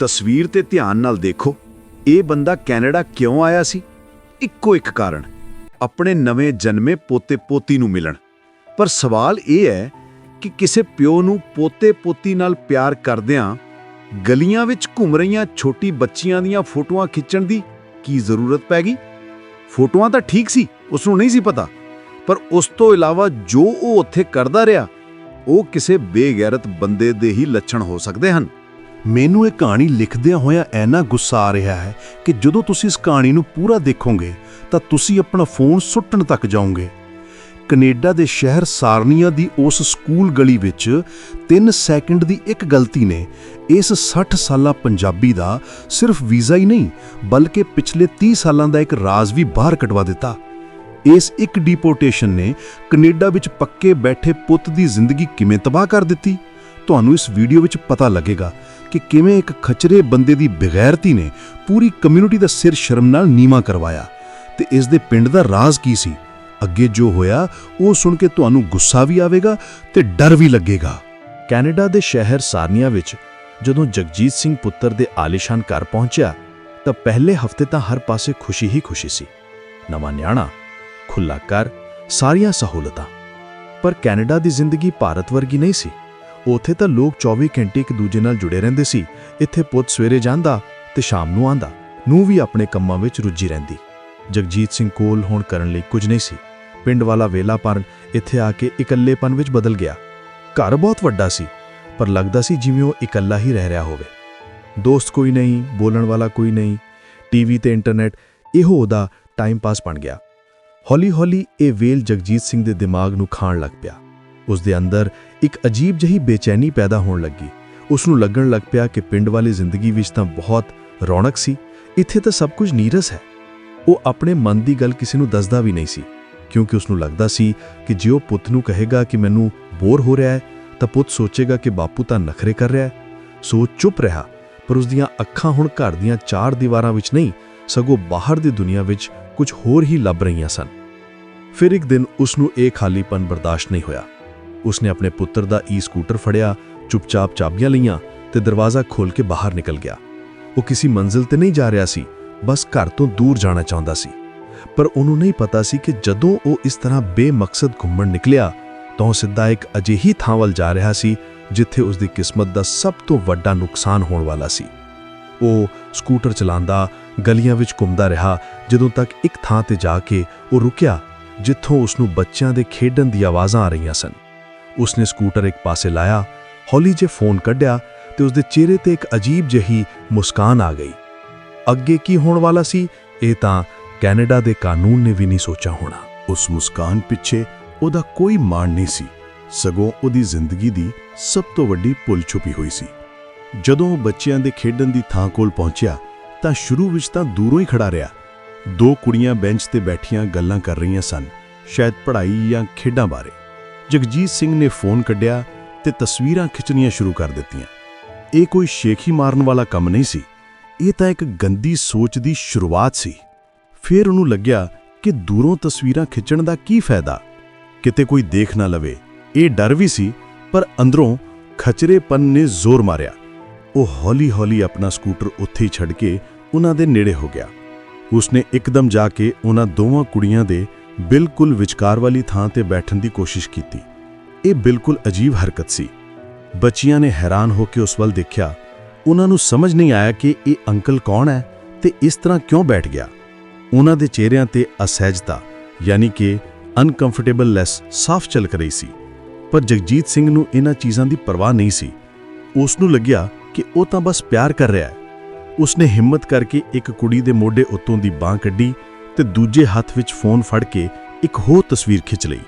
ਤਸਵੀਰ ਤੇ ਧਿਆਨ ਨਾਲ ਦੇਖੋ, ਇਹ ਬੰਦਾ ਕੈਨੇਡਾ ਕਿਉਂ ਆਇਆ ਸੀ? ਇੱਕੋ ਇੱਕ ਕਾਰਨ, ਆਪਣੇ ਨਵੇਂ ਜਨਮੇ ਪੋਤੇ-ਪੋਤੀ ਨੂੰ ਮਿਲਣ। ਪਰ ਸਵਾਲ ਇਹ ਹੈ ਕਿ ਕਿਸੇ ਪਿਓ ਨੂੰ ਪੋਤੇ-ਪੋਤੀ ਨਾਲ ਪਿਆਰ ਕਰਦਿਆਂ ਗਲੀਆਂ ਵਿੱਚ ਘੁੰਮ ਰਹੀਆਂ ਛੋਟੀ ਬੱਚੀਆਂ ਦੀਆਂ ਫੋਟੋਆਂ ਖਿੱਚਣ ਦੀ ਕੀ ਜ਼ਰੂਰਤ ਪੈ ਗਈ? ਫੋਟੋਆਂ ਤਾਂ ਠੀਕ ਸੀ, ਉਸ ਨੂੰ ਨਹੀਂ ਸੀ ਪਤਾ, ਪਰ ਉਸ ਤੋਂ ਇਲਾਵਾ ਜੋ ਉਹ ਉੱਥੇ ਕਰਦਾ ਰਿਹਾ, ਉਹ ਕਿਸੇ ਬੇਗੈਰਤ ਬੰਦੇ ਦੇ ਹੀ ਲੱਛਣ ਹੋ ਸਕਦੇ ਹਨ। ਮੈਨੂੰ ਇਹ ਕਹਾਣੀ ਲਿਖਦਿਆਂ ਹੋਇਆਂ ਐਨਾ ਗੁੱਸਾ ਆ ਰਿਹਾ ਹੈ ਕਿ ਜਦੋਂ ਤੁਸੀਂ ਇਸ ਕਹਾਣੀ ਨੂੰ ਪੂਰਾ ਦੇਖੋਗੇ, ਤਾਂ ਤੁਸੀਂ ਆਪਣਾ ਫੋਨ ਸੁੱਟਣ ਤੱਕ ਜਾਓਗੇ। ਕੈਨੇਡਾ ਦੇ ਸ਼ਹਿਰ ਸਾਰਨੀਆ ਦੀ ਉਸ ਸਕੂਲ ਗਲੀ ਵਿੱਚ 3 ਸੈਕਿੰਡ ਦੀ ਇੱਕ ਗਲਤੀ ਨੇ ਇਸ 60 ਸਾਲਾ ਪੰਜਾਬੀ ਦਾ ਸਿਰਫ ਵੀਜ਼ਾ ਹੀ ਨਹੀਂ, ਬਲਕਿ ਪਿਛਲੇ 30 ਸਾਲਾਂ ਦਾ ਇੱਕ ਰਾਜ਼ ਵੀ ਬਾਹਰ ਕਢਵਾ ਦਿੱਤਾ। ਇਸ ਇੱਕ ਡਿਪੋਰਟੇਸ਼ਨ ਨੇ ਕੈਨੇਡਾ ਵਿੱਚ ਪੱਕੇ ਬੈਠੇ ਪੁੱਤ ਦੀ ਜ਼ਿੰਦਗੀ ਕਿਵੇਂ ਤਬਾਹ ਕਰ ਦਿੱਤੀ? ਤੁਹਾਨੂੰ ਇਸ ਵੀਡੀਓ ਵਿੱਚ ਪਤਾ ਲੱਗੇਗਾ ਕਿ ਕਿਵੇਂ ਇੱਕ ਖਚਰੇ ਬੰਦੇ ਦੀ ਬਗੈਰਤੀ ਨੇ ਪੂਰੀ ਕਮਿਊਨਿਟੀ ਦਾ ਸਿਰ ਸ਼ਰਮ ਨਾਲ ਨੀਵਾ ਕਰਵਾਇਆ? ਤੇ ਇਸ ਦੇ ਪਿੰਡ ਦਾ ਰਾਜ਼ ਕੀ ਸੀ? ਅੱਗੇ ਜੋ ਹੋਇਆ, ਉਹ ਸੁਣ ਕੇ ਤੁਹਾਨੂੰ ਗੁੱਸਾ ਵੀ ਆਵੇਗਾ ਤੇ ਡਰ ਵੀ ਲੱਗੇਗਾ। ਕੈਨੇਡਾ ਦੇ ਸ਼ਹਿਰ ਸਾਰਨੀਆ ਵਿੱਚ ਜਦੋਂ ਜਗਜੀਤ ਸਿੰਘ ਪੁੱਤਰ ਦੇ ਆਲੀਸ਼ਾਨ ਘਰ ਪਹੁੰਚਿਆ, ਤਾਂ ਪਹਿਲੇ ਹਫ਼ਤੇ ਤਾਂ ਹਰ ਪਾਸੇ ਖੁਸ਼ੀ ਹੀ ਖੁਸ਼ੀ ਸੀ। ਨਵਾਂ ਨਿਆਣਾ ਖੁੱਲਾ ਘਰ, ਸਾਰੀਆਂ ਸਹੂਲਤਾਂ। ਪਰ ਕੈਨੇਡਾ ਦੀ ਜ਼ਿੰਦਗੀ ਭਾਰਤ ਵਰਗੀ ਨਹੀਂ ਸੀ। ਉੱਥੇ ਤਾਂ ਲੋਕ 24 ਘੰਟੇ ਇੱਕ ਦੂਜੇ ਨਾਲ ਜੁੜੇ ਰਹਿੰਦੇ ਸੀ। ਇੱਥੇ ਪੁੱਤ ਸਵੇਰੇ ਜਾਂਦਾ ਤੇ ਸ਼ਾਮ ਨੂੰ ਆਂਦਾ ਨੂੰ ਵੀ ਆਪਣੇ ਕੰਮਾਂ ਵਿੱਚ ਰੁੱਝੀ ਰਹਿੰਦੀ। ਜਗਜੀਤ ਸਿੰਘ ਕੋਲ ਹੁਣ ਕਰਨ ਲਈ ਕੁਝ ਨਹੀਂ ਸੀ। ਪਿੰਡ ਵਾਲਾ ਵੇਲਾਪਨ ਇੱਥੇ ਆ ਕੇ ਇਕੱਲੇਪਨ ਵਿੱਚ ਬਦਲ ਗਿਆ। ਘਰ ਬਹੁਤ ਵੱਡਾ ਸੀ, ਪਰ ਲੱਗਦਾ ਸੀ ਜਿਵੇਂ ਉਹ ਇਕੱਲਾ ਹੀ ਰਹਿ ਰਿਹਾ ਹੋਵੇ। ਦੋਸਤ ਕੋਈ ਨਹੀਂ, ਬੋਲਣ ਵਾਲਾ ਕੋਈ ਨਹੀਂ, ਟੀਵੀ ਤੇ ਇੰਟਰਨੈਟ, ਇਹੋ ਉਹਦਾ ਟਾਈਮ ਪਾਸ ਬਣ ਗਿਆ। ਹੌਲੀ-ਹੌਲੀ ਇਹ ਵੇਲ ਜਗਜੀਤ ਸਿੰਘ ਦੇ ਦਿਮਾਗ ਨੂੰ ਖਾਣ ਲੱਗ ਪਿਆ। ਉਸ ਦੇ ਅੰਦਰ ਇੱਕ ਅਜੀਬ ਜਿਹੀ ਬੇਚੈਨੀ ਪੈਦਾ ਹੋਣ ਲੱਗੀ। ਉਸ ਨੂੰ ਲੱਗਣ ਲੱਗ ਪਿਆ ਕਿ ਪਿੰਡ ਵਾਲੀ ਜ਼ਿੰਦਗੀ ਵਿੱਚ ਤਾਂ ਬਹੁਤ ਰੌਣਕ ਸੀ। ਇੱਥੇ ਤਾਂ ਸਭ ਕੁਝ ਨੀਰਸ ਹੈ। ਉਹ ਆਪਣੇ ਮਨ ਦੀ ਗੱਲ ਕਿਸੇ ਨੂੰ ਦੱਸਦਾ ਵੀ ਨਹੀਂ ਸੀ, ਕਿਉਂਕਿ ਉਸ ਨੂੰ ਲੱਗਦਾ ਸੀ ਕਿ ਜੇ ਉਹ ਪੁੱਤ ਨੂੰ ਕਹੇਗਾ ਕਿ ਮੈਨੂੰ ਬੋਰ ਹੋ ਰਿਹਾ ਹੈ, ਤਾਂ ਪੁੱਤ ਸੋਚੇਗਾ ਕਿ ਬਾਪੂ ਤਾਂ ਨਖਰੇ ਕਰ ਰਿਹਾ ਹੈ। ਸੋ ਚੁੱਪ ਰਿਹਾ, ਪਰ ਉਸ ਦੀਆਂ ਅੱਖਾਂ ਹੁਣ ਘਰ ਦੀਆਂ ਚਾਰ ਦੀਵਾਰਾਂ ਵਿੱਚ ਨਹੀਂ, ਸਗੋਂ ਬਾਹਰ ਦੀ ਦੁਨੀਆ ਵਿੱਚ ਕੁਝ ਹੋਰ ਹੀ ਲੱਭ ਰਹੀਆਂ ਸਨ। ਫਿਰ ਇੱਕ ਦਿਨ ਉਸ ਨੂੰ ਇਹ ਖਾਲੀਪਨ ਬਰਦਾਸ਼ਤ ਨਹੀਂ ਹੋਇਆ। ਉਸਨੇ ਆਪਣੇ ਪੁੱਤਰ ਦਾ ਈ ਸਕੂਟਰ ਫੜਿਆ, ਚੁੱਪਚਾਪ ਚਾਬੀਆਂ ਲਈਆਂ ਤੇ ਦਰਵਾਜ਼ਾ ਖੋਲ ਕੇ ਬਾਹਰ ਨਿਕਲ ਗਿਆ। ਉਹ ਕਿਸੇ ਮੰਜ਼ਿਲ ਤੇ ਨਹੀਂ ਜਾ ਰਿਹਾ ਸੀ, ਬਸ ਘਰ ਤੋਂ ਦੂਰ ਜਾਣਾ ਚਾਹੁੰਦਾ ਸੀ। ਪਰ ਉਹਨੂੰ ਨਹੀਂ ਪਤਾ ਸੀ ਕਿ ਜਦੋਂ ਉਹ ਇਸ ਤਰ੍ਹਾਂ ਬੇਮਕਸਦ ਘੁੰਮਣ ਨਿਕਲਿਆ, ਤਾਂ ਉਹ ਸਿੱਧਾ ਇੱਕ ਅਜਿਹੀ ਥਾਂ ਵੱਲ ਜਾ ਰਿਹਾ ਸੀ, ਜਿੱਥੇ ਉਸ ਦੀ ਕਿਸਮਤ ਦਾ ਸਭ ਤੋਂ ਵੱਡਾ ਨੁਕਸਾਨ ਹੋਣ ਵਾਲਾ ਸੀ। ਉਹ ਸਕੂਟਰ ਚਲਾਉਂਦਾ, ਗਲੀਆਂ ਵਿੱਚ ਘੁੰਮਦਾ ਰਿਹਾ, ਜਦੋਂ ਤੱਕ ਇੱਕ ਥਾਂ ਤੇ ਜਾ ਕੇ ਉਹ ਰੁਕਿਆ, ਜਿੱਥੋਂ ਉਸ ਨੂੰ ਬੱਚਿਆਂ ਦੇ ਖੇਡਣ ਦੀ ਆਵਾਜ਼ਾਂ ਆ ਰਹੀਆਂ ਸਨ। ਉਸਨੇ ਸਕੂਟਰ ਇੱਕ ਪਾਸੇ ਲਾਇਆ, ਹੌਲੀ ਜੇ ਫੋਨ ਕੱਢਿਆ ਤੇ ਉਸਦੇ ਚਿਹਰੇ ਤੇ ਇੱਕ ਅਜੀਬ ਜਿਹੀ ਮੁਸਕਾਨ ਆ ਗਈ। ਅੱਗੇ ਕੀ ਹੋਣ ਵਾਲਾ ਸੀ? ਇਹ ਤਾਂ ਕੈਨੇਡਾ ਦੇ ਕਾਨੂੰਨ ਨੇ ਵੀ ਨਹੀਂ ਸੋਚਿਆ ਹੋਣਾ। ਉਸ ਮੁਸਕਾਨ ਪਿੱਛੇ ਉਹਦਾ ਕੋਈ ਮਾਣ ਨਹੀਂ ਸੀ। ਸਗੋਂ ਉਹਦੀ ਜ਼ਿੰਦਗੀ ਦੀ ਸਭ ਤੋਂ ਵੱਡੀ ਭੁੱਲ ਛੁਪੀ ਹੋਈ ਸੀ। ਜਦੋਂ ਉਹ ਬੱਚਿਆਂ ਦੇ ਖੇਡਣ ਦੀ ਥਾਂ ਕੋਲ ਪਹੁੰਚਿਆ, ਤਾਂ ਸ਼ੁਰੂ ਵਿੱਚ ਤਾਂ ਦੂਰੋਂ ਹੀ ਖੜਾ ਰਿਹਾ। ਦੋ ਕੁੜੀਆਂ ਬੈਂਚ ਤੇ ਬੈਠੀਆਂ ਗੱਲਾਂ ਕਰ ਰਹੀਆਂ ਸਨ, ਸ਼ਾਇਦ ਪੜ੍ਹਾਈ ਜਾਂ ਖੇਡਾਂ ਬਾਰੇ। ਜਗਜੀਤ ਸਿੰਘ ਨੇ ਫੋਨ ਕੱਢਿਆ ਤੇ ਤਸਵੀਰਾਂ ਖਿੱਚਣੀਆਂ ਸ਼ੁਰੂ ਕਰ ਦਿੱਤੀਆਂ। ਇਹ ਕੋਈ ਸ਼ੇਖੀ ਮਾਰਨ ਵਾਲਾ ਕੰਮ ਨਹੀਂ ਸੀ। ਇਹ ਤਾਂ ਇੱਕ ਗੰਦੀ ਸੋਚ ਦੀ ਸ਼ੁਰੂਆਤ ਸੀ। ਫਿਰ ਉਹਨੂੰ ਲੱਗਿਆ ਕਿ ਦੂਰੋਂ ਤਸਵੀਰਾਂ ਖਿੱਚਣ ਦਾ ਕੀ ਫਾਇਦਾ। ਕਿਤੇ ਕੋਈ ਦੇਖ ਨਾ ਲਵੇ। ਇਹ ਡਰ ਵੀ ਸੀ, ਪਰ ਅੰਦਰੋਂ ਖਚਰੇਪਨ ਨੇ ਜ਼ੋਰ ਮਾਰਿਆ। ਉਹ ਹੌਲੀ-ਹੌਲੀ ਆਪਣਾ ਸਕੂਟਰ ਉੱਥੇ ਹੀ ਛੱਡ ਕੇ ਉਹਨਾਂ ਦੇ ਨੇੜੇ ਹੋ ਗਿਆ। ਉਸਨੇ ਇੱਕਦਮ ਜਾ ਕੇ ਉਹਨਾਂ ਦੋਵਾਂ ਕੁੜੀਆਂ ਦੇ ਬਿਲਕੁਲ ਵਿਚਕਾਰ ਵਾਲੀ ਥਾਂ ਤੇ ਬੈਠਣ ਦੀ ਕੋਸ਼ਿਸ਼ ਕੀਤੀ। ਇਹ ਬਿਲਕੁਲ ਅਜੀਬ ਹਰਕਤ ਸੀ। ਬੱਚੀਆਂ ਨੇ ਹੈਰਾਨ ਹੋ ਕੇ ਉਸ ਵੱਲ ਦੇਖਿਆ। ਉਹਨਾਂ ਨੂੰ ਸਮਝ ਨਹੀਂ ਆਇਆ ਕਿ ਇਹ ਅੰਕਲ ਕੌਣ ਹੈ ਤੇ ਇਸ ਤਰ੍ਹਾਂ ਕਿਉਂ ਬੈਠ ਗਿਆ। ਉਹਨਾਂ ਦੇ ਚਿਹਰਿਆਂ ਤੇ ਅਸਹਿਜਤਾ, ਯਾਨੀ ਕਿ ਅਨਕੰਫਰਟੇਬਲਨੈਸ ਸਾਫ਼ ਝਲਕ ਰਹੀ ਸੀ। ਪਰ ਜਗਜੀਤ ਸਿੰਘ ਨੂੰ ਇਹਨਾਂ ਚੀਜ਼ਾਂ ਦੀ ਪਰਵਾਹ ਨਹੀਂ ਸੀ। ਉਸ ਨੂੰ ਲੱਗਿਆ ਕਿ ਉਹ ਤਾਂ ਬਸ ਪਿਆਰ ਕਰ ਰਿਹਾ ਹੈ। ਉਸਨੇ ਹਿੰਮਤ ਕਰਕੇ ਇੱਕ ਕੁੜੀ ਦੇ ਮੋਢੇ ਉੱਤੋਂ ਦੀ ਬਾਹ ਕੱਢੀ ਤੇ ਦੂਜੇ ਹੱਥ ਵਿੱਚ ਫੋਨ ਫੜ ਕੇ ਇੱਕ ਹੋਰ ਤਸਵੀਰ ਖਿੱਚ ਲਈ।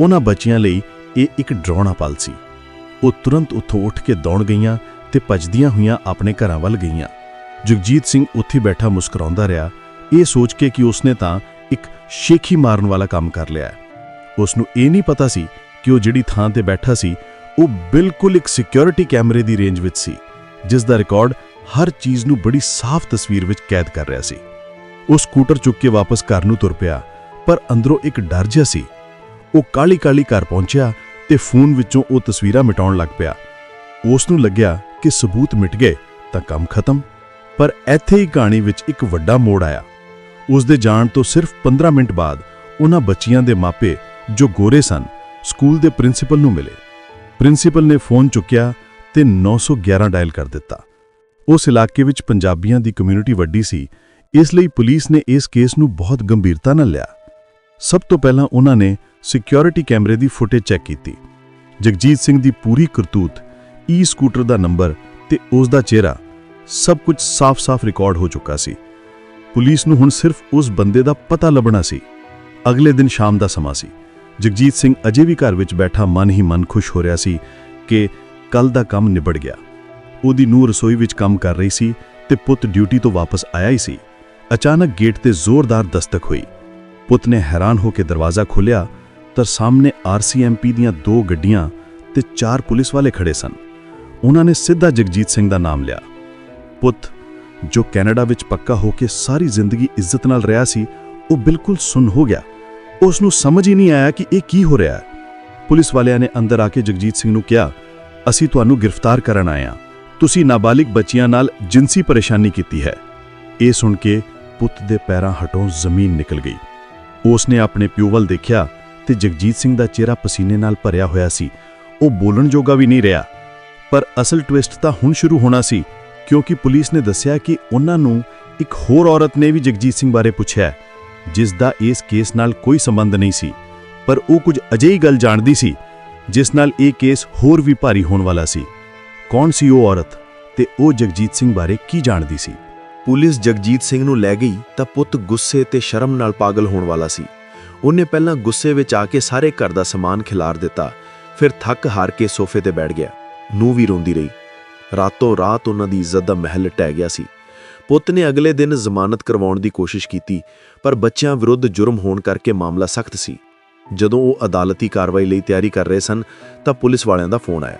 ਉਹਨਾਂ ਬੱਚਿਆਂ ਲਈ ਇਹ ਇੱਕ ਡਰਾਉਣਾ ਪਲ ਸੀ। ਉਹ ਤੁਰੰਤ ਉੱਥੋਂ ਉੱਠ ਕੇ ਦੌੜ ਗਈਆਂ ਤੇ ਭੱਜਦੀਆਂ ਹੋਈਆਂ ਆਪਣੇ ਘਰਾਂ ਵੱਲ ਗਈਆਂ। ਜਗਜੀਤ ਸਿੰਘ ਉੱਥੇ ਬੈਠਾ ਮੁਸਕਰਾਉਂਦਾ ਰਿਹਾ। ਇਹ ਸੋਚ ਕੇ ਕਿ ਉਸਨੇ ਤਾਂ ਇੱਕ ਸ਼ੇਖੀ ਮਾਰਨ ਵਾਲਾ ਕੰਮ ਕਰ ਲਿਆ। ਹੈ ਉਸ ਨੂੰ ਇਹ ਨਹੀਂ ਪਤਾ ਸੀ ਕਿ ਉਹ ਜਿਹੜੀ ਥਾਂ ਤੇ ਬੈਠਾ ਸੀ, ਉਹ ਬਿਲਕੁਲ ਇੱਕ ਸਿਕਿਉਰਿਟੀ ਕੈਮਰੇ ਦੀ ਰੇਂਜ ਵਿੱਚ ਸੀ, ਜਿਸ ਦਾ ਰਿਕਾਰਡ ਹਰ ਚੀਜ਼ ਨੂੰ ਬੜੀ ਸਾਫ਼ ਤਸਵੀਰ ਵਿੱਚ ਕੈਦ ਕਰ ਰਿਹਾ ਸੀ। ਉਹ ਸਕੂਟਰ ਚੁੱਕ ਕੇ ਵਾਪਸ ਘਰ ਨੂੰ ਤੁਰ ਪਿਆ, ਪਰ ਅੰਦਰੋਂ ਇੱਕ ਡਰ ਜਿਹਾ ਸੀ। ਉਹ ਕਾਲੀ-ਕਾਲੀ ਘਰ ਪਹੁੰਚਿਆ ਤੇ ਫੋਨ ਵਿੱਚੋਂ ਉਹ ਤਸਵੀਰਾਂ ਮਿਟਾਉਣ ਲੱਗ ਪਿਆ। ਉਸ ਨੂੰ ਲੱਗਿਆ ਕਿ ਸਬੂਤ ਮਿਟ ਗਏ, ਤਾਂ ਕੰਮ ਖਤਮ। ਪਰ ਇੱਥੇ ਹੀ ਕਹਾਣੀ ਵਿੱਚ ਇੱਕ ਵੱਡਾ ਮੋੜ ਆਇਆ। ਉਸ ਦੇ ਜਾਣ ਤੋਂ ਸਿਰਫ 15 ਮਿੰਟ ਬਾਅਦ ਉਹਨਾਂ ਬੱਚੀਆਂ ਦੇ ਮਾਪੇ, ਜੋ ਗੋਰੇ ਸਨ, ਸਕੂਲ ਦੇ ਪ੍ਰਿੰਸੀਪਲ ਨੂੰ ਮਿਲੇ। ਪ੍ਰਿੰਸੀਪਲ ਨੇ ਫੋਨ ਚੁੱਕਿਆ ਤੇ 911 ਡਾਇਲ ਕਰ ਦਿੱਤਾ। ਉਸ ਇਲਾਕੇ ਵਿੱਚ ਪੰਜਾਬੀਆਂ ਦੀ ਕਮਿਊਨਿਟੀ ਵੱਡੀ ਸੀ ਇਸ ਲਈ ਪੁਲਿਸ ਨੇ ਇਸ ਕੇਸ ਨੂੰ ਬਹੁਤ ਗੰਭੀਰਤਾ ਨਾਲ ਲਿਆ। ਸਭ ਤੋਂ ਪਹਿਲਾਂ ਉਹਨਾਂ ਨੇ ਸਿਕਿਉਰਿਟੀ ਕੈਮਰੇ ਦੀ ਫੁਟੇਜ ਚੈੱਕ ਕੀਤੀ। ਜਗਜੀਤ ਸਿੰਘ ਦੀ ਪੂਰੀ ਕਰਤੂਤ ਈ ਸਕੂਟਰ ਦਾ ਨੰਬਰ ਤੇ ਉਸ ਦਾ ਚਿਹਰਾ ਸਭ ਕੁਝ ਸਾਫ਼-ਸਾਫ਼ ਰਿਕਾਰਡ ਹੋ ਚੁੱਕਾ ਸੀ। ਪੁਲਿਸ ਨੂੰ ਹੁਣ ਸਿਰਫ ਉਸ ਬੰਦੇ ਦਾ ਪਤਾ ਲੱਭਣਾ ਸੀ। ਅਗਲੇ ਦਿਨ ਸ਼ਾਮ ਦਾ ਸਮਾਂ ਸੀ। ਜਗਜੀਤ ਸਿੰਘ ਅਜੇ ਵੀ ਘਰ ਵਿੱਚ ਬੈਠਾ ਮਨ ਹੀ ਮਨ ਖੁਸ਼ ਹੋ ਰਿਹਾ ਸੀ ਕਿ ਕੱਲ ਦਾ ਕੰਮ ਨਿਬੜ ਗਿਆ। ਉਹਦੀ ਨੂੰਹ ਰਸੋਈ ਵਿੱਚ ਕੰਮ ਕਰ ਰਹੀ ਸੀ ਤੇ ਪੁੱਤ ਡਿਊਟੀ ਤੋਂ ਵਾਪਸ ਆਇਆ ਹੀ ਸੀ। ਅਚਾਨਕ ਗੇਟ ਤੇ ਜ਼ੋਰਦਾਰ ਦਸਤਕ ਹੋਈ। ਪੁੱਤ ਨੇ ਹੈਰਾਨ ਹੋ ਕੇ ਦਰਵਾਜ਼ਾ ਖੋਲ੍ਹਿਆ ਤਾਂ ਸਾਹਮਣੇ ਆਰਸੀਐਮਪੀ ਦੀਆਂ ਦੋ ਗੱਡੀਆਂ ਤੇ ਚਾਰ ਪੁਲਿਸ ਵਾਲੇ ਖੜੇ ਸਨ। ਉਹਨਾਂ ਨੇ ਸਿੱਧਾ ਜਗਜੀਤ ਸਿੰਘ ਦਾ ਨਾਮ ਲਿਆ। ਪੁੱਤ, ਜੋ ਕੈਨੇਡਾ ਵਿੱਚ ਪੱਕਾ ਹੋ ਕੇ ਸਾਰੀ ਜ਼ਿੰਦਗੀ ਇੱਜ਼ਤ ਨਾਲ ਰਿਹਾ ਸੀ, ਉਹ ਬਿਲਕੁਲ ਸੁੰਨ ਹੋ ਗਿਆ। ਉਸ ਨੂੰ ਸਮਝ ਹੀ ਨਹੀਂ ਆਇਆ ਕਿ ਇਹ ਕੀ ਹੋ ਰਿਹਾ ਹੈ। ਪੁਲਿਸ ਵਾਲਿਆਂ ਨੇ ਅੰਦਰ ਆ ਕੇ ਜਗਜੀਤ ਸਿੰਘ ਨੂੰ ਕਿਹਾ, ਅਸੀਂ ਤੁਹਾਨੂੰ ਗ੍ਰਿਫਤਾਰ ਕਰਨ ਆਏ ਹਾਂ। ਤੁਸੀਂ ਨਾਬਾਲਿਗ ਬੱਚੀਆਂ ਨਾਲ ਜਿੰਸੀ ਪਰੇਸ਼ਾਨੀ ਕੀਤੀ ਹੈ। ਇਹ ਸੁਣ ਕੇ ਪੁੱਤ ਦੇ ਪੈਰਾਂ ਹਟੋਂ ਜ਼ਮੀਨ ਨਿਕਲ ਗਈ। ਉਸ ਨੇ ਆਪਣੇ ਪਿਓ ਵੱਲ ਦੇਖਿਆ ਤੇ ਜਗਜੀਤ ਸਿੰਘ ਦਾ ਚਿਹਰਾ ਪਸੀਨੇ ਨਾਲ ਭਰਿਆ ਹੋਇਆ ਸੀ। ਉਹ ਬੋਲਣ ਜੋਗਾ ਵੀ ਨਹੀਂ ਰਿਹਾ। ਪਰ ਅਸਲ ਟਵਿਸਟ ਤਾਂ ਹੁਣ ਸ਼ੁਰੂ ਹੋਣਾ ਸੀ, ਕਿਉਂਕਿ ਪੁਲਿਸ ਨੇ ਦੱਸਿਆ ਕਿ ਉਹਨਾਂ ਨੂੰ ਇੱਕ ਹੋਰ ਔਰਤ ਨੇ ਵੀ ਜਗਜੀਤ ਸਿੰਘ ਬਾਰੇ ਪੁੱਛਿਆ, ਜਿਸ ਦਾ ਇਸ ਕੇਸ ਨਾਲ ਕੋਈ ਸੰਬੰਧ ਨਹੀਂ ਸੀ। ਪਰ ਉਹ ਕੁਝ ਅਜਿਹੀ ਗੱਲ ਜਾਣਦੀ ਸੀ, ਜਿਸ ਨਾਲ ਇਹ ਕੇਸ ਹੋਰ ਵੀ ਭਾਰੀ ਹੋਣ ਵਾਲਾ ਸੀ। ਕੌਣ ਸੀ ਉਹ ਔਰਤ ਤੇ ਉਹ ਜਗਜੀਤ ਸਿੰਘ ਬਾਰੇ ਕੀ ਜਾਣਦੀ ਸੀ? ਪੁਲਿਸ ਜਗਜੀਤ ਸਿੰਘ ਨੂੰ ਲੈ ਗਈ ਤਾਂ ਪੁੱਤ ਗੁੱਸੇ ਤੇ ਸ਼ਰਮ ਨਾਲ ਪਾਗਲ ਹੋਣ ਵਾਲਾ ਸੀ। ਉਹਨੇ ਪਹਿਲਾਂ ਗੁੱਸੇ ਵਿੱਚ ਆ ਕੇ ਸਾਰੇ ਘਰ ਦਾ ਸਮਾਨ ਖਿਲਾਰ ਦਿੱਤਾ, ਫਿਰ ਥੱਕ ਹਾਰ ਕੇ ਸੋਫੇ ਤੇ ਬੈਠ ਗਿਆ। ਨੂੰ ਵੀ ਰੋਂਦੀ ਰਹੀ। ਰਾਤੋਂ ਰਾਤ ਉਹਨਾਂ ਦੀ ਇੱਜ਼ਤ ਦਾ ਮਹਿਲ ਟਹਿ ਗਿਆ ਸੀ। ਪੁੱਤ ਨੇ ਅਗਲੇ ਦਿਨ ਜ਼ਮਾਨਤ ਕਰਵਾਉਣ ਦੀ ਕੋਸ਼ਿਸ਼ ਕੀਤੀ, ਪਰ ਬੱਚਿਆਂ ਵਿਰੁੱਧ ਜੁਰਮ ਹੋਣ ਕਰਕੇ ਮਾਮਲਾ ਸਖਤ ਸੀ। ਜਦੋਂ ਉਹ ਅਦਾਲਤੀ ਕਾਰਵਾਈ ਲਈ ਤਿਆਰੀ ਕਰ ਰਹੇ ਸਨ, ਤਾਂ ਪੁਲਿਸ ਵਾਲਿਆਂ ਦਾ ਫੋਨ ਆਇਆ।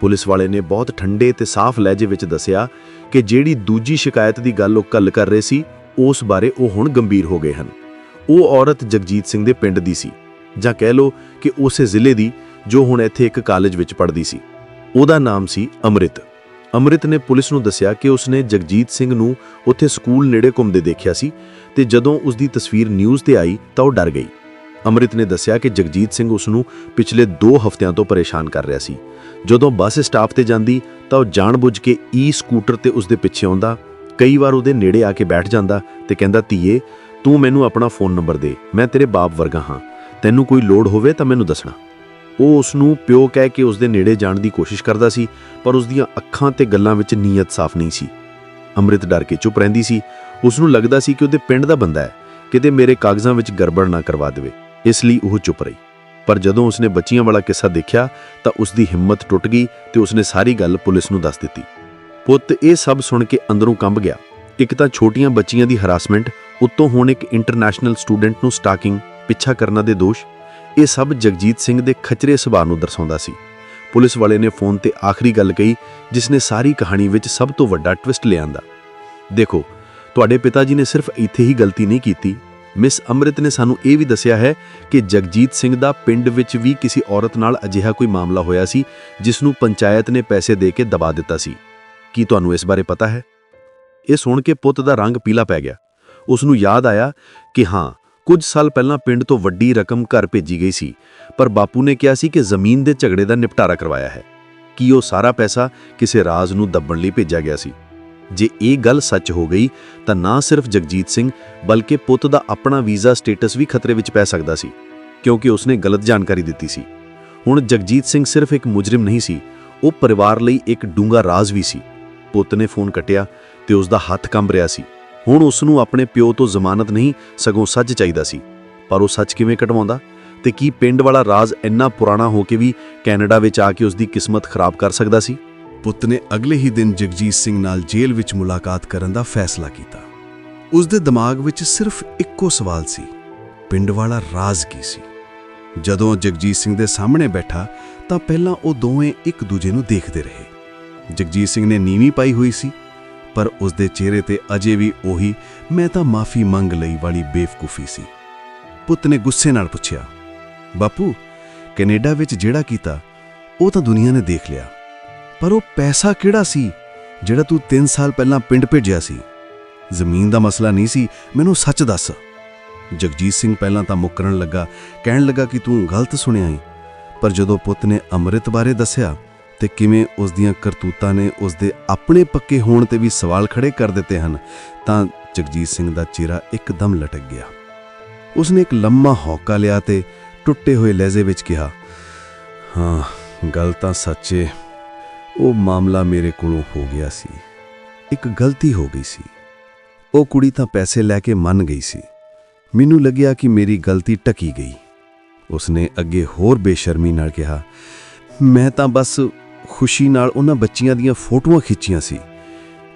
ਪੁਲਿਸ ਵਾਲੇ ਨੇ ਬਹੁਤ ਠੰਡੇ ਤੇ ਸਾਫ਼ ਲਹਿਜੇ ਵਿੱਚ ਦੱਸਿਆ ਕਿ ਜਿਹੜੀ ਦੂਜੀ ਸ਼ਿਕਾਇਤ ਦੀ ਗੱਲ ਉਹ ਕੱਲ ਕਰ ਰਹੇ ਸੀ, ਉਸ ਬਾਰੇ ਉਹ ਹੁਣ ਗੰਭੀਰ ਹੋ ਗਏ ਹਨ। ਉਹ ਔਰਤ ਜਗਜੀਤ ਸਿੰਘ ਦੇ ਪਿੰਡ ਦੀ ਸੀ, ਜਾਂ ਕਹਿ ਲਓ ਕਿ ਉਸੇ ਜ਼ਿਲ੍ਹੇ ਦੀ, ਜੋ ਹੁਣ ਇੱਥੇ ਇੱਕ ਕਾਲਜ ਵਿੱਚ ਪੜ੍ਹਦੀ ਸੀ। ਉਹਦਾ ਨਾਮ ਸੀ ਅੰਮ੍ਰਿਤ। ਅੰਮ੍ਰਿਤ ਨੇ ਪੁਲਿਸ ਨੂੰ ਦੱਸਿਆ ਕਿ ਉਸਨੇ ਜਗਜੀਤ ਸਿੰਘ ਨੂੰ ਉੱਥੇ ਸਕੂਲ ਨੇੜੇ ਘੁੰਮਦੇ ਦੇਖਿਆ ਸੀ ਤੇ ਜਦੋਂ ਉਸ ਦੀ ਤਸਵੀਰ ਨਿਊਜ਼ ਤੇ ਆਈ ਤਾਂ ਉਹ ਡਰ ਗਈ। ਅੰਮ੍ਰਿਤ ਨੇ ਦੱਸਿਆ ਕਿ ਜਗਜੀਤ ਸਿੰਘ ਉਸ ਨੂੰ ਪਿਛਲੇ 2 ਹਫ਼ਤਿਆਂ ਤੋਂ ਪਰੇਸ਼ਾਨ ਕਰ ਰਿਹਾ ਸੀ। ਜਦੋਂ ਬੱਸ ਸਟਾਪ ਤੇ ਜਾਂਦੀ ਤਾਂ ਉਹ ਜਾਣਬੁੱਝ ਕੇ ਈ ਸਕੂਟਰ ਤੇ ਉਸਦੇ ਪਿੱਛੇ ਆਉਂਦਾ। ਕਈ ਵਾਰ ਉਹਦੇ ਨੇੜੇ ਆ ਕੇ ਬੈਠ ਜਾਂਦਾ ਤੇ ਕਹਿੰਦਾ, ਧੀਏ, ਤੂੰ ਮੈਨੂੰ ਆਪਣਾ ਫੋਨ ਨੰਬਰ ਦੇ, ਮੈਂ ਤੇਰੇ ਬਾਪ ਵਰਗਾ ਹਾਂ। ਤੈਨੂੰ ਕੋਈ ਲੋੜ ਹੋਵੇ ਤਾਂ ਮੈਨੂੰ ਦੱਸਣਾ। ਉਹ ਉਸ ਨੂੰ ਪਿਓ ਕਹਿ ਕੇ ਉਸ ਦੇ ਨੇੜੇ ਜਾਣ ਦੀ ਕੋਸ਼ਿਸ਼ ਕਰਦਾ ਸੀ, ਪਰ ਉਸ ਦੀਆਂ ਅੱਖਾਂ ਤੇ ਗੱਲਾਂ ਵਿੱਚ ਨੀਅਤ ਸਾਫ਼ ਨਹੀਂ ਸੀ। ਅੰਮ੍ਰਿਤ ਡਰ ਕੇ ਚੁੱਪ ਰਹਿੰਦੀ ਸੀ। ਉਸ ਨੂੰ ਲੱਗਦਾ ਸੀ ਕਿ ਉਹਦੇ ਪਿੰਡ ਦਾ ਬੰਦਾ ਹੈ, ਕਿਤੇ ਮੇਰੇ ਕਾਗਜ਼ਾਂ ਵਿੱਚ ਗੜਬੜ ਨਾ ਕਰਵਾ ਦੇਵੇ। ਇਸ ਲਈ ਉਹ ਚੁੱਪ ਰਹੀ। ਪਰ ਜਦੋਂ ਉਸਨੇ ਬੱਚੀਆਂ ਵਾਲਾ ਕਿੱਸਾ ਦੇਖਿਆ ਤਾਂ ਉਸਦੀ ਹਿੰਮਤ ਟੁੱਟ ਗਈ ਤੇ ਉਸਨੇ ਸਾਰੀ ਗੱਲ ਪੁਲਿਸ ਨੂੰ ਦੱਸ ਦਿੱਤੀ। ਪੁੱਤ, ਇਹ ਸਭ ਸੁਣ ਕੇ ਅੰਦਰੋਂ ਕੰਬ ਗਿਆ। ਇੱਕ ਤਾਂ ਛੋਟੀਆਂ ਬੱਚੀਆਂ ਦੀ ਹਰਾਸਮੈਂਟ, ਉੱਤੋਂ ਹੁਣ ਇੱਕ ਇੰਟਰਨੈਸ਼ਨਲ ਸਟੂਡੈਂਟ ਨੂੰ ਸਟਾਕਿੰਗ ਪਿੱਛਾ ਕਰਨਾ ਦੇ ਦੋਸ਼, ਇਹ ਸਭ ਜਗਜੀਤ ਸਿੰਘ ਦੇ ਖਚਰੇ ਸੁਭਾਅ ਨੂੰ ਦਰਸਾਉਂਦਾ ਸੀ। ਪੁਲਿਸ ਵਾਲੇ ਨੇ ਫੋਨ ਤੇ ਆਖਰੀ ਗੱਲ ਕਹੀ, ਜਿਸ ਨੇ ਸਾਰੀ ਕਹਾਣੀ ਵਿੱਚ ਸਭ ਤੋਂ ਵੱਡਾ ਟਵਿਸਟ ਲਿਆਂਦਾ। ਦੇਖੋ, ਤੁਹਾਡੇ ਪਿਤਾ ਜੀ ਨੇ ਸਿਰਫ ਇੱਥੇ ਹੀ ਗਲਤੀ ਨਹੀਂ ਕੀਤੀ ਮਿਸ ਅੰਮ੍ਰਿਤ ਨੇ ਸਾਨੂੰ ਇਹ ਵੀ ਦੱਸਿਆ ਹੈ ਕਿ ਜਗਜੀਤ ਸਿੰਘ ਦਾ ਪਿੰਡ ਵਿੱਚ ਵੀ ਕਿਸੇ ਔਰਤ ਨਾਲ ਅਜਿਹਾ ਕੋਈ ਮਾਮਲਾ ਹੋਇਆ ਸੀ ਜਿਸ ਨੂੰ ਪੰਚਾਇਤ ਨੇ ਪੈਸੇ ਦੇ ਕੇ ਦਬਾ ਦਿੱਤਾ ਸੀ। ਕੀ ਤੁਹਾਨੂੰ ਇਸ ਬਾਰੇ ਪਤਾ ਹੈ? ਇਹ ਸੁਣ ਕੇ ਪੁੱਤ ਦਾ ਰੰਗ ਪੀਲਾ ਪੈ ਗਿਆ। ਉਸ ਨੂੰ ਯਾਦ ਆਇਆ ਕਿ ਹਾਂ, ਕੁਝ ਸਾਲ ਪਹਿਲਾਂ ਪਿੰਡ ਤੋਂ ਵੱਡੀ ਰਕਮ ਘਰ ਭੇਜੀ ਗਈ ਸੀ, ਪਰ ਬਾਪੂ ਨੇ ਕਿਹਾ ਸੀ ਕਿ ਜ਼ਮੀਨ ਦੇ ਝਗੜੇ ਦਾ ਨਿਪਟਾਰਾ ਕਰਵਾਇਆ ਹੈ। ਕੀ ਉਹ ਸਾਰਾ ਪੈਸਾ ਕਿਸੇ ਰਾਜ਼ ਨੂੰ ਦੱਬਣ ਲਈ ਭੇਜਿਆ ਗਿਆ ਸੀ? ਜੇ ਇਹ ਗੱਲ ਸੱਚ ਹੋ ਗਈ, ਤਾਂ ਨਾ ਸਿਰਫ ਜਗਜੀਤ ਸਿੰਘ, ਬਲਕਿ ਪੁੱਤ ਦਾ ਆਪਣਾ ਵੀਜ਼ਾ ਸਟੇਟਸ ਵੀ ਖਤਰੇ ਵਿੱਚ ਪੈ ਸਕਦਾ ਸੀ, ਕਿਉਂਕਿ ਉਸਨੇ ਗਲਤ ਜਾਣਕਾਰੀ ਦਿੱਤੀ ਸੀ। ਹੁਣ ਜਗਜੀਤ ਸਿੰਘ ਸਿਰਫ ਇੱਕ ਮੁਜਰਮ ਨਹੀਂ ਸੀ, ਉਹ ਪਰਿਵਾਰ ਲਈ ਇੱਕ ਡੂੰਘਾ ਰਾਜ਼ ਵੀ ਸੀ। ਪੁੱਤ ਨੇ ਫੋਨ ਕੱਟਿਆ ਤੇ ਉਸ ਦਾ ਹੱਥ ਕੰਬ ਰਿਹਾ ਸੀ। ਹੁਣ ਉਸ ਨੂੰ ਆਪਣੇ ਪਿਓ ਤੋਂ ਜ਼ਮਾਨਤ ਨਹੀਂ, ਸਗੋਂ ਸੱਚ ਚਾਹੀਦਾ ਸੀ। ਪਰ ਉਹ ਸੱਚ ਕਿਵੇਂ ਕਢਵਾਉਂਦਾ? ਤੇ ਕੀ ਪਿੰਡ ਵਾਲਾ ਰਾਜ਼ ਇੰਨਾ ਪੁਰਾਣਾ ਹੋ ਕੇ ਵੀ ਕੈਨੇਡਾ ਵਿੱਚ ਆ ਕੇ ਉਸ ਦੀ ਕਿਸਮਤ ਖਰਾਬ ਕਰ ਸਕਦਾ ਸੀ? ਪੁੱਤ ਨੇ ਅਗਲੇ ਹੀ ਦਿਨ ਜਗਜੀਤ ਸਿੰਘ ਨਾਲ ਜੇਲ੍ਹ ਵਿੱਚ ਮੁਲਾਕਾਤ ਕਰਨ ਦਾ ਫੈਸਲਾ ਕੀਤਾ। ਉਸ ਦੇ ਦਿਮਾਗ ਵਿੱਚ ਸਿਰਫ ਇੱਕੋ ਸਵਾਲ ਸੀ, ਪਿੰਡ ਵਾਲਾ ਰਾਜ਼ ਕੀ ਸੀ? ਜਦੋਂ ਜਗਜੀਤ ਸਿੰਘ ਦੇ ਸਾਹਮਣੇ ਬੈਠਾ, ਤਾਂ ਪਹਿਲਾਂ ਉਹ ਦੋਵੇਂ ਇੱਕ ਦੂਜੇ ਨੂੰ ਦੇਖਦੇ ਰਹੇ। ਜਗਜੀਤ ਸਿੰਘ ਨੇ ਨੀਵੀਂ ਪਾਈ ਹੋਈ ਸੀ, ਪਰ ਉਸ ਦੇ ਚਿਹਰੇ ਤੇ ਅਜੇ ਵੀ ਉਹੀ, ਮੈਂ ਤਾਂ ਮਾਫੀ ਮੰਗ ਲਈ ਵਾਲੀ ਬੇਵਕੂਫੀ ਸੀ। ਪੁੱਤ ਨੇ ਗੁੱਸੇ ਨਾਲ ਪੁੱਛਿਆ, ਬਾਪੂ, ਕੈਨੇਡਾ ਵਿੱਚ ਜਿਹੜਾ ਕੀਤਾ, ਉਹ ਤਾਂ ਦੁਨੀਆ ਨੇ ਦੇਖ ਲਿਆ। ਪਰ ਉਹ ਪੈਸਾ ਕਿਹੜਾ ਸੀ ਜਿਹੜਾ ਤੂੰ 3 ਸਾਲ ਪਹਿਲਾਂ ਪਿੰਡ ਭੇਜਿਆ ਸੀ? ਜ਼ਮੀਨ ਦਾ ਮਸਲਾ ਨਹੀਂ ਸੀ, ਮੈਨੂੰ ਸੱਚ ਦੱਸ। ਜਗਜੀਤ ਸਿੰਘ ਪਹਿਲਾਂ ਤਾਂ ਮੁੱਕਰਨ ਲੱਗਾ, ਕਹਿਣ ਲੱਗਾ ਕਿ ਤੂੰ ਗਲਤ ਸੁਣਿਆ ਈ ਪਰ ਜਦੋਂ ਪੁੱਤ ਨੇ ਅੰਮ੍ਰਿਤ ਬਾਰੇ ਦੱਸਿਆ ਤੇ ਕਿਵੇਂ ਉਸ ਦੀਆਂ ਕਰਤੂਤਾਂ ਨੇ ਉਸ ਦੇ ਆਪਣੇ ਪੱਕੇ ਹੋਣ ਤੇ ਵੀ ਸਵਾਲ ਖੜੇ ਕਰ ਦਿੱਤੇ ਹਨ, ਤਾਂ ਜਗਜੀਤ ਸਿੰਘ ਦਾ ਚਿਹਰਾ ਇੱਕਦਮ ਲਟਕ ਗਿਆ। ਉਸਨੇ ਇੱਕ ਲੰਮਾ ਹੌਕਾ ਲਿਆ ਤੇ ਟੁੱਟੇ ਹੋਏ ਲਹਿਜ਼ੇ ਵਿੱਚ ਕਿਹਾ, ਹਾਂ, ਗੱਲ ਤਾਂ ਸੱਚੇ ਉਹ ਮਾਮਲਾ ਮੇਰੇ ਕੋਲੋਂ ਹੋ ਗਿਆ ਸੀ। ਇੱਕ ਗਲਤੀ ਹੋ ਗਈ ਸੀ। ਉਹ ਕੁੜੀ ਤਾਂ ਪੈਸੇ ਲੈ ਕੇ ਮੰਨ ਗਈ ਸੀ। ਮੈਨੂੰ ਲੱਗਿਆ ਕਿ ਮੇਰੀ ਗਲਤੀ ਟਕੀ ਗਈ। ਉਸਨੇ ਅੱਗੇ ਹੋਰ ਬੇਸ਼ਰਮੀ ਨਾਲ ਕਿਹਾ, ਮੈਂ ਤਾਂ ਬਸ ਖੁਸ਼ੀ ਨਾਲ ਉਹਨਾਂ ਬੱਚੀਆਂ ਦੀਆਂ ਫੋਟੋਆਂ ਖਿੱਚੀਆਂ ਸੀ।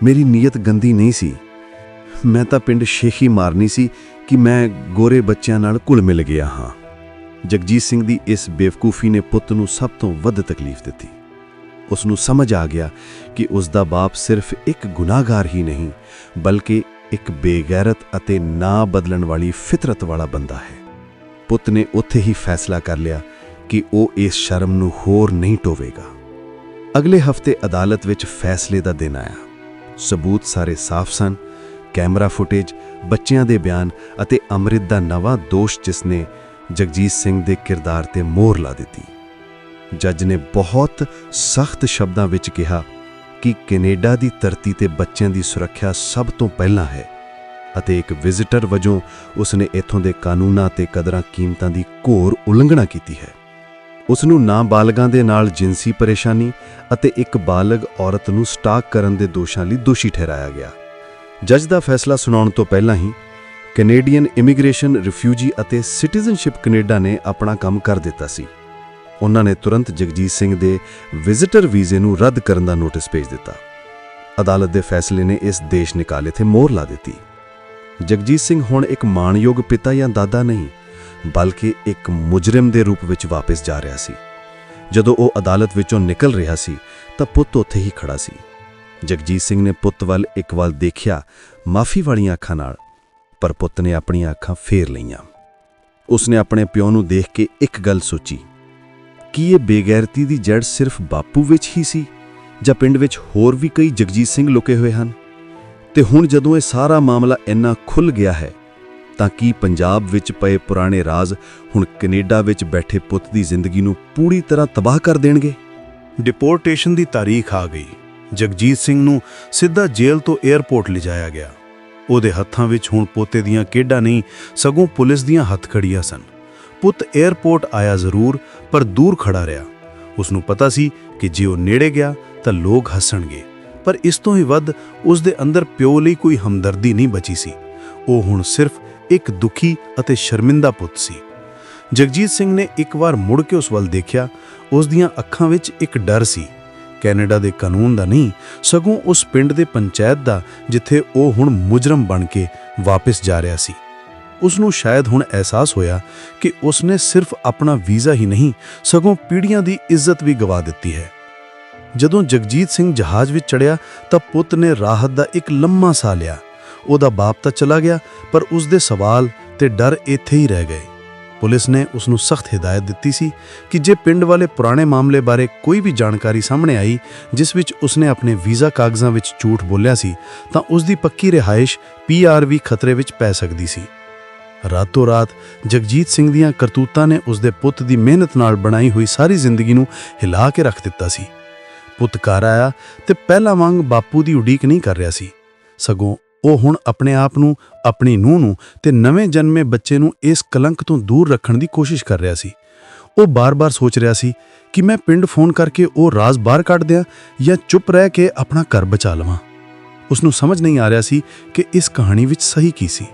ਮੇਰੀ ਨੀਅਤ ਗੰਦੀ ਨਹੀਂ ਸੀ। ਮੈਂ ਤਾਂ ਪਿੰਡ ਸ਼ੇਖੀ ਮਾਰਨੀ ਸੀ ਕਿ ਮੈਂ ਗੋਰੇ ਬੱਚਿਆਂ ਨਾਲ ਘੁਲ ਮਿਲ ਗਿਆ ਹਾਂ। ਜਗਜੀਤ ਸਿੰਘ ਦੀ ਇਸ ਬੇਵਕੂਫੀ ਨੇ ਪੁੱਤ ਨੂੰ ਸਭ ਤੋਂ ਵੱਧ ਤਕਲੀਫ ਦਿੱਤੀ। ਉਸ ਨੂੰ ਸਮਝ ਆ ਗਿਆ ਕਿ ਉਸ ਦਾ ਬਾਪ ਸਿਰਫ ਇੱਕ ਗੁਨਾਹਗਾਰ ਹੀ ਨਹੀਂ, ਬਲਕਿ ਇੱਕ ਬੇਗੈਰਤ ਅਤੇ ਨਾ ਬਦਲਣ ਵਾਲੀ ਫਿਤਰਤ ਵਾਲਾ ਬੰਦਾ ਹੈ। ਪੁੱਤ ਨੇ ਉੱਥੇ ਹੀ ਫੈਸਲਾ ਕਰ ਲਿਆ ਕਿ ਉਹ ਇਸ ਸ਼ਰਮ ਨੂੰ ਹੋਰ ਨਹੀਂ ਟੋਵੇਗਾ। ਅਗਲੇ ਹਫ਼ਤੇ ਅਦਾਲਤ ਵਿੱਚ ਫੈਸਲੇ ਦਾ ਦਿਨ ਆਇਆ। ਸਬੂਤ ਸਾਰੇ ਸਾਫ਼ ਸਨ, ਕੈਮਰਾ ਫੁਟੇਜ, ਬੱਚਿਆਂ ਦੇ ਬਿਆਨ ਅਤੇ ਅੰਮ੍ਰਿਤ ਦਾ ਨਵਾਂ ਦੋਸ਼ ਜਿਸ ਨੇ ਜਗਜੀਤ ਸਿੰਘ ਦੇ ਕਿਰਦਾਰ ਤੇ ਮੋਹਰ ਲਾ ਦਿੱਤੀ। ਜੱਜ ਨੇ ਬਹੁਤ ਸਖਤ ਸ਼ਬਦਾਂ ਵਿੱਚ ਕਿਹਾ ਕਿ ਕੈਨੇਡਾ ਦੀ ਧਰਤੀ ਤੇ ਬੱਚਿਆਂ ਦੀ ਸੁਰੱਖਿਆ ਸਭ ਤੋਂ ਪਹਿਲਾਂ ਹੈ ਅਤੇ ਇੱਕ ਵਿਜ਼ਿਟਰ ਵਜੋਂ ਉਸਨੇ ਇੱਥੋਂ ਦੇ ਕਾਨੂੰਨਾਂ ਤੇ ਕਦਰਾਂ ਕੀਮਤਾਂ ਦੀ ਘੋਰ ਉਲੰਘਣਾ ਕੀਤੀ ਹੈ। ਉਸ ਨੂੰ ਨਾਬਾਲਗਾਂ ਦੇ ਨਾਲ ਜਿੰਸੀ ਪਰੇਸ਼ਾਨੀ ਅਤੇ ਇੱਕ ਬਾਲਗ ਔਰਤ ਨੂੰ ਸਟਾਕ ਕਰਨ ਦੇ ਦੋਸ਼ਾਂ ਲਈ ਦੋਸ਼ੀ ਠਹਿਰਾਇਆ ਗਿਆ। ਜੱਜ ਦਾ ਫੈਸਲਾ ਸੁਣਾਉਣ ਤੋਂ ਪਹਿਲਾਂ ਹੀ ਕੈਨੇਡੀਅਨ ਇਮੀਗ੍ਰੇਸ਼ਨ, ਰਿਫਿਊਜੀ ਅਤੇ ਸਿਟੀਜ਼ਨਸ਼ਿਪ ਕੈਨੇਡਾ ਨੇ ਆਪਣਾ ਕੰਮ ਕਰ ਦਿੱਤਾ ਸੀ। ਉਹਨਾਂ ਨੇ ਤੁਰੰਤ ਜਗਜੀਤ ਸਿੰਘ ਦੇ ਵਿਜ਼ਿਟਰ ਵੀਜ਼ੇ ਨੂੰ ਰੱਦ ਕਰਨ ਦਾ ਨੋਟਿਸ ਭੇਜ ਦਿੱਤਾ। ਅਦਾਲਤ ਦੇ ਫੈਸਲੇ ਨੇ ਇਸ ਦੇਸ਼ ਨਿਕਾਲੇ ਤੇ ਮੋਹਰ ਲਾ ਦਿੱਤੀ। ਜਗਜੀਤ ਸਿੰਘ ਹੁਣ ਇੱਕ ਮਾਣਯੋਗ ਪਿਤਾ ਜਾਂ ਦਾਦਾ ਨਹੀਂ, ਬਲਕਿ ਇੱਕ ਮੁਜਰਮ ਦੇ ਰੂਪ ਵਿੱਚ ਵਾਪਸ ਜਾ ਰਿਹਾ ਸੀ। ਜਦੋਂ ਉਹ ਅਦਾਲਤ ਵਿੱਚੋਂ ਨਿਕਲ ਰਿਹਾ ਸੀ, ਤਾਂ ਪੁੱਤ ਉੱਥੇ ਹੀ ਖੜਾ ਸੀ। ਜਗਜੀਤ ਸਿੰਘ ਨੇ ਪੁੱਤ ਵੱਲ ਇੱਕ ਵੱਲ ਦੇਖਿਆ ਮਾਫੀ ਵਾਲੀਆਂ ਅੱਖਾਂ ਨਾਲ, ਪਰ ਪੁੱਤ ਨੇ ਆਪਣੀਆਂ ਅੱਖਾਂ ਫੇਰ ਲਈਆਂ। ਉਸਨੇ ਆਪਣੇ ਪਿਓ ਨੂੰ ਦੇਖ ਕੇ ਇੱਕ ਗੱਲ ਸੋਚੀ। ਕੀ ਇਹ ਬੇਗੈਰਤੀ ਦੀ ਜੜ ਸਿਰਫ ਬਾਪੂ ਵਿੱਚ ਹੀ ਸੀ, ਜਾਂ ਪਿੰਡ ਵਿੱਚ ਹੋਰ ਵੀ ਕਈ ਜਗਜੀਤ ਸਿੰਘ ਲੁਕੇ ਹੋਏ ਹਨ? ਤੇ ਹੁਣ ਜਦੋਂ ਇਹ ਸਾਰਾ ਮਾਮਲਾ ਇੰਨਾ ਖੁੱਲ ਗਿਆ ਹੈ, ਤਾਂ ਕੀ ਪੰਜਾਬ ਵਿੱਚ ਪਏ ਪੁਰਾਣੇ ਰਾਜ਼ ਹੁਣ ਕੈਨੇਡਾ ਵਿੱਚ ਬੈਠੇ ਪੁੱਤ ਦੀ ਜ਼ਿੰਦਗੀ ਨੂੰ ਪੂਰੀ ਤਰ੍ਹਾਂ ਤਬਾਹ ਕਰ ਦੇਣਗੇ? ਡਿਪੋਰਟੇਸ਼ਨ ਦੀ ਤਾਰੀਖ ਆ ਗਈ। ਜਗਜੀਤ ਸਿੰਘ ਨੂੰ ਸਿੱਧਾ ਜੇਲ੍ਹ ਤੋਂ 에ਅਰਪੋਰਟ ਲਿਜਾਇਆ ਗਿਆ। ਉਹਦੇ ਹੱਥਾਂ ਵਿੱਚ ਹੁਣ ਪੋਤੇ ਦੀਆਂ ਕਿਹੜਾ ਨਹੀਂ, ਸਗੋਂ ਪੁਲਿਸ ਦੀਆਂ ਹੱਥਕੜੀਆਂ ਸਨ। ਪੁੱਤ 에ਅਰਪੋਰਟ ਆਇਆ ਜ਼ਰੂਰ, ਪਰ ਦੂਰ ਖੜਾ ਰਿਹਾ। ਉਸ ਨੂੰ ਪਤਾ ਸੀ ਕਿ ਜੇ ਉਹ ਨੇੜੇ ਗਿਆ ਤਾਂ ਲੋਕ ਹੱਸਣਗੇ, ਪਰ ਇਸ ਤੋਂ ਹੀ ਵੱਧ ਉਸ ਦੇ ਅੰਦਰ ਪਿਓ ਲਈ ਕੋਈ ਹਮਦਰਦੀ ਨਹੀਂ ਬਚੀ ਸੀ। ਉਹ ਹੁਣ ਸਿਰਫ ਇੱਕ ਦੁਖੀ ਅਤੇ ਸ਼ਰਮਿੰਦਾ ਪੁੱਤ ਸੀ। ਜਗਜੀਤ ਸਿੰਘ ਨੇ ਇੱਕ ਵਾਰ ਮੁੜ ਕੇ ਉਸ ਵੱਲ ਦੇਖਿਆ ਉਸ ਦੀਆਂ ਅੱਖਾਂ ਵਿੱਚ ਇੱਕ ਡਰ ਸੀ। ਕੈਨੇਡਾ ਦੇ ਕਾਨੂੰਨ ਦਾ ਨਹੀਂ, ਸਗੋਂ ਉਸ ਪਿੰਡ ਦੇ ਪੰਚਾਇਤ ਦਾ, ਜਿੱਥੇ ਉਹ ਹੁਣ ਮੁਜਰਮ ਬਣ ਕੇ ਵਾਪਸ ਜਾ ਰਿਹਾ ਸੀ। ਉਸ ਨੂੰ ਸ਼ਾਇਦ ਹੁਣ ਅਹਿਸਾਸ ਹੋਇਆ ਕਿ ਉਸ ਨੇ ਸਿਰਫ ਆਪਣਾ ਵੀਜ਼ਾ ਹੀ ਨਹੀਂ, ਸਗੋਂ ਪੀੜ੍ਹੀਆਂ ਦੀ ਇੱਜ਼ਤ ਵੀ ਗਵਾ ਦਿੱਤੀ ਹੈ। ਜਦੋਂ ਜਗਜੀਤ ਸਿੰਘ ਜਹਾਜ਼ ਵਿੱਚ ਚੜਿਆ ਤਾਂ ਪੁੱਤ ਨੇ ਰਾਹਤ ਦਾ ਇੱਕ ਲੰਮਾ ਸਾਹ ਲਿਆ। ਉਹਦਾ ਬਾਪ ਤਾਂ ਚਲਾ ਗਿਆ, ਪਰ ਉਸ ਦੇ ਸਵਾਲ ਤੇ ਡਰ ਇੱਥੇ ਹੀ ਰਹਿ ਗਏ। ਪੁਲਿਸ ਨੇ ਉਸ ਨੂੰ ਸਖਤ ਹਦਾਇਤ ਦਿੱਤੀ ਸੀ ਕਿ ਜੇ ਪਿੰਡ ਵਾਲੇ ਪੁਰਾਣੇ ਮਾਮਲੇ ਬਾਰੇ ਕੋਈ ਵੀ ਜਾਣਕਾਰੀ ਸਾਹਮਣੇ ਆਈ, ਜਿਸ ਵਿੱਚ ਉਸਨੇ ਆਪਣੇ ਵੀਜ਼ਾ ਕਾਗਜ਼ਾਂ ਵਿੱਚ ਝੂਠ ਬੋਲਿਆ ਸੀ, ਤਾਂ ਉਸ ਦੀ ਪੱਕੀ ਰਿਹਾਇਸ਼ ਪੀਆਰ ਵੀ ਖਤਰੇ ਵਿੱਚ ਪੈ ਸਕਦੀ ਸੀ। ਰਾਤੋਂ ਰਾਤ ਜਗਜੀਤ ਸਿੰਘ ਦੀਆਂ ਕਰਤੂਤਾਂ ਨੇ ਉਸ ਦੇ ਪੁੱਤ ਦੀ ਮਿਹਨਤ ਨਾਲ ਬਣਾਈ ਹੋਈ ਸਾਰੀ ਜ਼ਿੰਦਗੀ ਨੂੰ ਹਿਲਾ ਕੇ ਰੱਖ ਦਿੱਤਾ ਸੀ। ਪੁੱਤ ਘਰ ਆਇਆ ਤੇ ਪਹਿਲਾਂ ਵਾਂਗ ਬਾਪੂ ਦੀ ਉਡੀਕ ਨਹੀਂ ਕਰ ਰਿਹਾ ਸੀ। ਸਗੋਂ ਉਹ ਹੁਣ ਆਪਣੇ ਆਪ ਨੂੰ, ਆਪਣੀ ਨੂੰਹ ਨੂੰ ਤੇ ਨਵੇਂ ਜਨਮੇ ਬੱਚੇ ਨੂੰ ਇਸ ਕਲੰਕ ਤੋਂ ਦੂਰ ਰੱਖਣ ਦੀ ਕੋਸ਼ਿਸ਼ ਕਰ ਰਿਹਾ ਸੀ। ਉਹ ਬਾਰ-ਬਾਰ ਸੋਚ ਰਿਹਾ ਸੀ ਕਿ ਮੈਂ ਪਿੰਡ ਫੋਨ ਕਰਕੇ ਉਹ ਰਾਜ਼ ਬਾਹਰ ਕੱਢ ਦਿਆਂ ਜਾਂ ਚੁੱਪ ਰਹਿ ਕੇ ਆਪਣਾ ਘਰ ਬਚਾ ਲਵਾਂ। ਉਸ ਨੂੰ ਸਮਝ ਨਹੀਂ ਆ ਰਿਹਾ ਸੀ ਕਿ ਇਸ ਕਹਾਣੀ ਵਿੱਚ ਸਹੀ ਕੀ ਸੀ।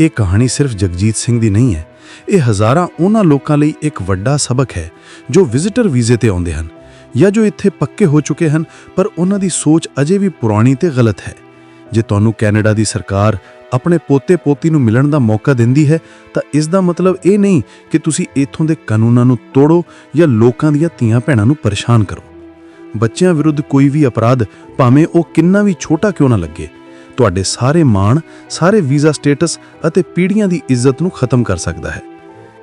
ਇਹ ਕਹਾਣੀ ਸਿਰਫ ਜਗਜੀਤ ਸਿੰਘ ਦੀ ਨਹੀਂ ਹੈ। ਇਹ ਹਜ਼ਾਰਾਂ ਉਹਨਾਂ ਲੋਕਾਂ ਲਈ ਇੱਕ ਵੱਡਾ ਸਬਕ ਹੈ ਜੋ ਵਿਜ਼ਿਟਰ ਵੀਜ਼ੇ ਤੇ ਆਉਂਦੇ ਹਨ ਜਾਂ ਜੋ ਇੱਥੇ ਪੱਕੇ ਹੋ ਚੁੱਕੇ ਹਨ, ਪਰ ਉਹਨਾਂ ਦੀ ਸੋਚ ਅਜੇ ਵੀ ਪੁਰਾਣੀ ਤੇ ਗਲਤ ਹੈ। ਜੇ ਤੁਹਾਨੂੰ ਕੈਨੇਡਾ ਦੀ ਸਰਕਾਰ ਆਪਣੇ ਪੋਤੇ-ਪੋਤੀ ਨੂੰ ਮਿਲਣ ਦਾ ਮੌਕਾ ਦਿੰਦੀ ਹੈ, ਤਾਂ ਇਸ ਦਾ ਮਤਲਬ ਇਹ ਨਹੀਂ ਕਿ ਤੁਸੀਂ ਇੱਥੋਂ ਦੇ ਕਾਨੂੰਨਾਂ ਨੂੰ ਤੋੜੋ ਜਾਂ ਲੋਕਾਂ ਦੀਆਂ ਧੀਆਂ ਭੈਣਾਂ ਨੂੰ ਪਰੇਸ਼ਾਨ ਕਰੋ। ਬੱਚਿਆਂ ਵਿਰੁੱਧ ਕੋਈ ਵੀ ਅਪਰਾਧ, ਭਾਵੇਂ ਉਹ ਕਿੰਨਾ ਵੀ ਛੋਟਾ ਕਿਉਂ ਨਾ ਲੱਗੇ ਤੁਹਾਡੇ ਸਾਰੇ ਮਾਣ, ਸਾਰੇ ਵੀਜ਼ਾ ਸਟੇਟਸ ਅਤੇ ਪੀੜ੍ਹੀਆਂ ਦੀ ਇੱਜ਼ਤ ਨੂੰ ਖਤਮ ਕਰ ਸਕਦਾ ਹੈ।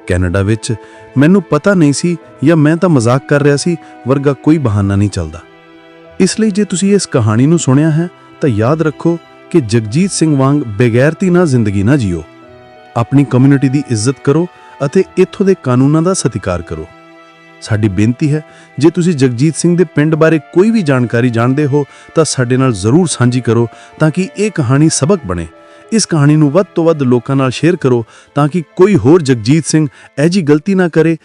ਕੈਨੇਡਾ ਵਿੱਚ ਮੈਨੂੰ ਪਤਾ ਨਹੀਂ ਸੀ ਜਾਂ ਮੈਂ ਤਾਂ ਮਜ਼ਾਕ ਕਰ ਰਿਹਾ ਸੀ, ਵਰਗਾ ਕੋਈ ਬਹਾਨਾ ਨਹੀਂ ਚੱਲਦਾ। ਇਸ ਲਈ ਜੇ ਤੁਸੀਂ ਇਸ ਕਹਾਣੀ ਨੂੰ ਸੁਣਿਆ ਹੈ, ਤਾਂ ਯਾਦ ਰੱਖੋ ਕਿ ਜਗਜੀਤ ਸਿੰਘ ਵਾਂਗ ਬੇਗੈਰਤੀ ਨਾਲ ਜ਼ਿੰਦਗੀ ਨਾ ਜੀਓ। ਆਪਣੀ ਕਮਿਊਨਿਟੀ ਦੀ ਇੱਜ਼ਤ ਕਰੋ ਅਤੇ ਇੱਥੋਂ ਦੇ ਕਾਨੂੰਨਾਂ ਦਾ ਸਤਿਕਾਰ ਕਰੋ। ਸਾਡੀ ਬੇਨਤੀ ਹੈ, ਜੇ ਤੁਸੀਂ ਜਗਜੀਤ ਸਿੰਘ ਦੇ ਪਿੰਡ ਬਾਰੇ ਕੋਈ ਵੀ ਜਾਣਕਾਰੀ ਜਾਣਦੇ ਹੋ, ਤਾਂ ਸਾਡੇ ਨਾਲ ਜ਼ਰੂਰ ਸਾਂਝੀ ਕਰੋ ਤਾਂ ਕਿ ਇਹ ਕਹਾਣੀ ਸਬਕ ਬਣੇ। ਇਸ ਕਹਾਣੀ ਨੂੰ ਵੱਧ ਤੋਂ ਵੱਧ ਲੋਕਾਂ ਨਾਲ ਸ਼ੇਅਰ ਕਰੋ ਤਾਂ ਕਿ ਕੋਈ ਹੋਰ ਜਗਜੀਤ ਸਿੰਘ ਐਜੀ ਗਲਤੀ ਨਾ ਕਰੇ